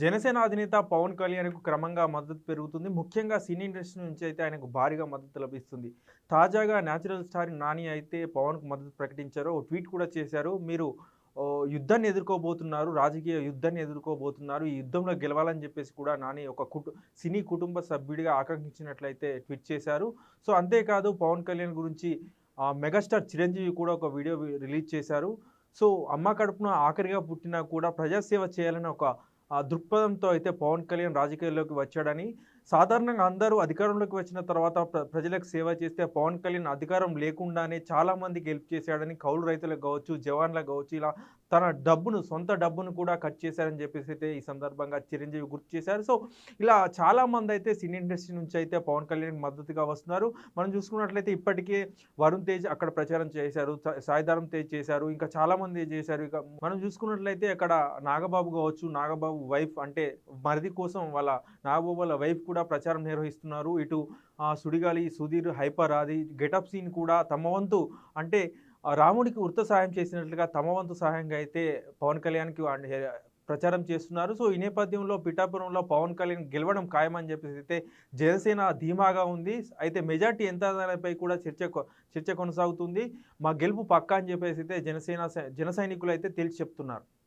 జనసేన అధినేత పవన్ కళ్యాణ్కు క్రమంగా మద్దతు పెరుగుతుంది. ముఖ్యంగా సినీ ఇండస్ట్రీ నుంచి అయితే ఆయనకు భారీగా మద్దతు లభిస్తుంది. తాజాగా న్యాచురల్ స్టార్ నాని అయితే పవన్కు మద్దతు ప్రకటించారు. ఓ ట్వీట్ కూడా చేశారు. మీరు యుద్ధాన్ని ఎదుర్కోబోతున్నారు రాజకీయ యుద్ధాన్ని ఎదుర్కోబోతున్నారు ఈ యుద్ధంలో గెలవాలని చెప్పేసి కూడా నాని ఒక కుటు సినీ కుటుంబ సభ్యుడిగా ఆకాంక్షించినట్లయితే ట్వీట్ చేశారు. సో అంతేకాదు పవన్ కళ్యాణ్ గురించి మెగాస్టార్ చిరంజీవి కూడా ఒక వీడియో రిలీజ్ చేశారు. సో అమ్మ కడుపున ఆఖరిగా పుట్టినా కూడా ప్రజాసేవ చేయాలని ఒక దృక్పథంతో అయితే పవన్ కళ్యాణ్ రాజకీయాల్లోకి వచ్చాడని సాధారణంగా అందరూ అధికారంలోకి వచ్చిన తర్వాత ప్ర- ప్రజలకు సేవ చేస్తే పవన్ కళ్యాణ్ అధికారం లేకుండానే చాలా మందికి హెల్ప్ చేశాడని కౌలు రైతులకు కావచ్చు జవాన్లకు కావచ్చు ఇలా తన డబ్బును సొంత డబ్బును కూడా కట్ చేశారని చెప్పేసి అయితే ఈ సందర్భంగా చిరంజీవి గుర్తు చేశారు. సో ఇలా చాలా మంది అయితే సినీ ఇండస్ట్రీ నుంచి అయితే పవన్ కళ్యాణ్ మద్దతుగా వస్తున్నారు. మనం చూసుకున్నట్లయితే ఇప్పటికే వరుణ్ తేజ్ అక్కడ ప్రచారం చేశారు. సా- సాయిధరం తేజ్ చేశారు. ఇంకా చాలామంది చేశారు. ఇక మనం చూసుకున్నట్లయితే అక్కడ నాగబాబు కావచ్చు నాగబాబు వైఫ్ అంటే మరిది కోసం వాళ్ళ నాగబాబు వాళ్ళ వైఫ్ కూడా ప్రచారం నిర్వహిస్తున్నారు. ఇటు Sudigali Sudheer hyper Aadi getup scene కూడా తమ వంతు అంటే రాముడికి వృత్త సహాయం చేసినట్లుగా తమ వంతు సహాయంగా అయితే పవన్ కళ్యాణ్కి ప్రచారం చేస్తున్నారు. సో ఈ నేపథ్యంలో పిఠాపురంలో పవన్ కళ్యాణ్ గెలవడం ఖాయమని చెప్పేసి అయితే జనసేన ధీమాగా ఉంది. అయితే మెజార్టీ ఎంత దానిపై కూడా చర్చ చర్చ కొనసాగుతుంది. మా గెలుపు పక్కా అని చెప్పేసి అయితే జనసేన సై- జన సైనికులు అయితే తేల్చి చెప్తున్నారు.